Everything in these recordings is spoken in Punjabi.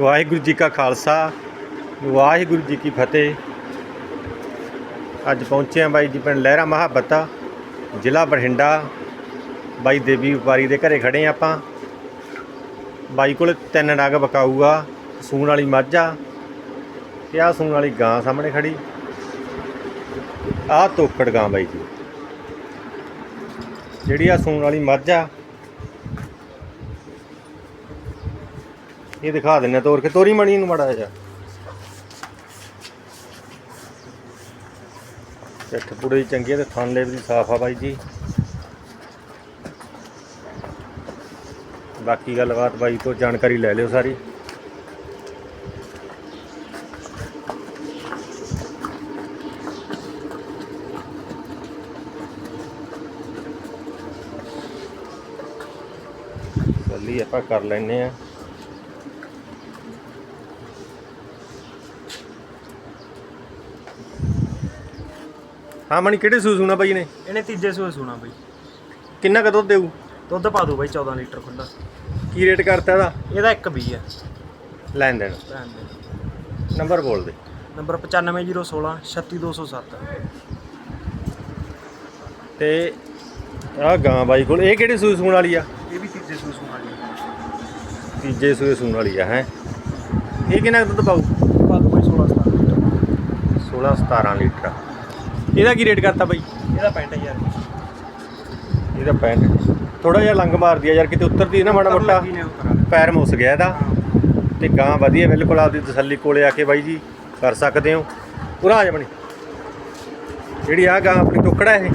ਵਾਹਿਗੁਰੂ ਜੀ ਕਾ ਖਾਲਸਾ, ਵਾਹਿਗੁਰੂ ਜੀ ਕੀ ਫਤਿਹ। ਅੱਜ ਪਹੁੰਚੇ ਆ ਬਾਈ ਜੀ ਪਿੰਡ ਲਹਿਰਾ ਮਹਾਬਤਾ, ਜ਼ਿਲ੍ਹਾ ਬਠਿੰਡਾ। ਬਾਈ ਦੇਵੀ ਵਪਾਰੀ ਦੇ ਘਰੇ ਖੜੇ ਆ ਆਪਾਂ। ਬਾਈ ਕੋਲ ਤਿੰਨ ਨਗ ਬਕਾਊ ਆ ਸੂਣ ਵਾਲੀ ਮੱਝ ਆ ਤੇ ਆਹ ਸੂਣ ਵਾਲੀ ਗਾਂ ਸਾਹਮਣੇ ਖੜੀ। ਆਹ ਤੋਕੜ ਗਾਂ ਬਾਈ ਜੀ। ਜਿਹੜੀ ਆ ਸੂਣ ਵਾਲੀ ਮੱਝ ਆ ਇਹ ਦਿਖਾ ਦਿੰਨੇ ਆ ਤੋਰ ਕੇ। ਤੋਰੀ ਮਣੀ ਨੂੰ ਮੜਾ ਜਾ ਪਿੱਠ ਪੂਰੇ ਚੰਗੀ ਆ ਤੇ ਥਣ ਲੇਵ ਦੀ ਸਾਫ਼ ਆ ਬਾਈ ਜੀ। ਬਾਕੀ ਗੱਲਬਾਤ ਬਾਈ ਤੋਂ ਜਾਣਕਾਰੀ ਲੈ ਲਿਓ ਸਾਰੀ। ਚੱਲੀ ਆਪਾਂ ਕਰ ਲੈਨੇ ਆ ਹਾਂ ਮਣੀ ਕਿਹੜੇ ਸੂ ਸੁਣਾ ਬਾਈ ਨੇ ਇਹਨੇ ਤੀਜੇ ਸੂਏ ਸੂਣਾ ਬਈ। ਕਿੰਨਾ ਕੁ ਦੁੱਧ ਦੇਊ? ਦੁੱਧ ਪਾ ਦੋ ਬਈ 14 ਲੀਟਰ ਖੁੱਲਾ ਕੀ ਰੇਟ ਕਰਤਾ ਇਹਦਾ? ਇਹਦਾ ਇੱਕ ਵੀ ਹੈ ਲੈਣ ਦੇਣ। ਭੈਣ ਦੇ ਨੰਬਰ ਬੋਲ ਦੇ। ਨੰਬਰ 95016 36207 ਤੇ ਆਹ ਗਾਂ ਬਾਈ ਕੋਲ ਇਹ ਕਿਹੜੇ ਸੂਈ ਸੂਣ ਵਾਲੀ ਆ? ਇਹ ਵੀ ਤੀਜੇ ਸੂਏ ਸੂਣ ਵਾਲੀ ਹੈ ਤੀਜੇ ਸੂਏ ਸੂਣ ਵਾਲੀ ਆ ਹੈ? ਇਹ ਕਿੰਨਾ ਕੁ ਦੁੱਧ ਪਾਊ? ਪਾ ਦੋ ਬਈ 16 17 ਲੀਟਰ। 16 17 ਲੀਟਰ। ਇਹਦਾ ਕੀ ਰੇਟ ਕਰਤਾ ਬਾਈ? ਇਹਦਾ 65000 ਇਹਦਾ 65 ਥੋੜਾ ਜਿਹਾ ਲੰਗ ਮਾਰਦੀ ਆ ਯਾਰ ਕਿਤੇ ਉੱਤਰਦੀ ਨਾ ਮਾੜਾ ਮੋਟਾ। ਪੈਰ ਮੁੱਸ ਗਿਆ ਇਹਦਾ। ਤੇ ਗਾਂ ਵਧੀਆ ਬਿਲਕੁਲ ਆਪਦੀ ਤਸੱਲੀ ਕੋਲੇ ਆ ਕੇ ਬਾਈ ਜੀ ਕਰ ਸਕਦੇ ਹੋ। ਪੂਰਾ ਆ ਜਾ ਬਣੀ। ਜਿਹੜੀ ਆ ਗਾਂ ਆਪਣੀ ਟੋਕੜਾ ਇਹ।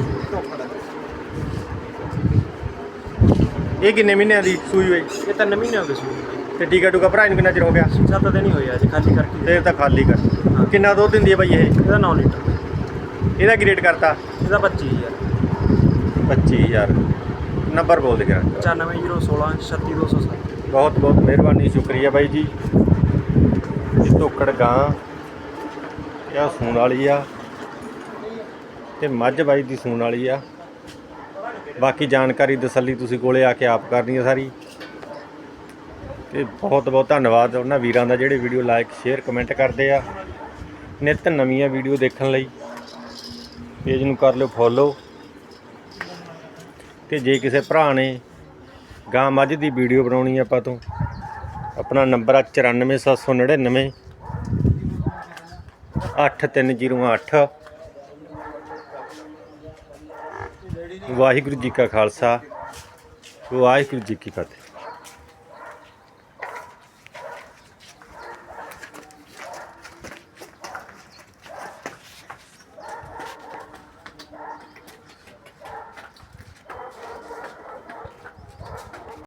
ਇਹ ਕਿੰਨੇ ਮਹੀਨਿਆਂ ਦੀ ਸੂਈ ਹੋਈ? ਇਹ ਤਿੰਨ ਮਹੀਨੇ ਹੋ ਗਏ ਸੂਈ। ਤੇ ਟੀਕਾ ਟੂਕਾ ਭਰਾ ਨੂੰ ਕਿੰਨਾ ਚਿਰ ਹੋ ਗਿਆ? ਸੱਤ ਦਿਨ ਹੀ ਹੋਏ ਅੱਜ ਖਾਲੀ ਕਰਕੇ। ਫੇਰ ਤਾਂ ਖਾਲੀ ਕਰ। ਕਿੰਨਾ ਦੁੱਧ ਦਿੰਦੀ ਹੈ ਬਾਈ ਇਹ? ਇਹਦਾ 9 ਲੀਟਰ। ਇਹਦਾ ਕੀ ਰੇਟ ਕਰਤਾ। ਇਹਦਾ 25000 25000 ਨੰਬਰ ਬੋਲ ਦੇ ਕਰਾਂ 95016 36207 ਬਹੁਤ ਬਹੁਤ ਮਿਹਰਬਾਨੀ ਸ਼ੁਕਰੀਆ ਬਾਈ ਜੀ। ਇਹ ਧੋਕੜ ਗਾਂ। ਇਹ ਸੂਣ ਵਾਲੀ ਆ। ਤੇ ਮੱਝ ਬਾਈ ਦੀ ਸੂਣ ਵਾਲੀ ਆ। ਬਾਕੀ ਜਾਣਕਾਰੀ ਤਸੱਲੀ ਤੁਸੀਂ ਕੋਲੇ ਆ ਕੇ ਆਪ ਕਰਨੀ ਆ ਸਾਰੀ। ਤੇ ਬਹੁਤ ਬਹੁਤ ਧੰਨਵਾਦ ਉਹਨਾਂ ਵੀਰਾਂ ਦਾ ਜਿਹੜੇ ਵੀਡੀਓ ਲਾਈਕ ਸ਼ੇਅਰ ਕਮੈਂਟ ਕਰਦੇ ਆ। ਨਿਤ ਨਵੀਆਂ ਵੀਡੀਓ ਦੇਖਣ ਲਈ। ਪੇਜ ਨੂੰ ਕਰ ਲਿਓ, ਫੋਲੋ। ਤੇ ਜੇ ਕਿਸੇ ਭਰਾ ਨੇ ਗਾਂ ਮੱਝ ਦੀ ਵੀਡੀਓ ਬਣਾਉਣੀ ਆਪਾਂ ਤੋਂ, ਆਪਣਾ ਨੰਬਰ ਆ 94799 8308 ਵਾਹਿਗੁਰੂ ਜੀ ਕਾ ਖਾਲਸਾ, ਵਾਹਿਗੁਰੂ ਜੀ ਕੀ ਫਤਿਹ।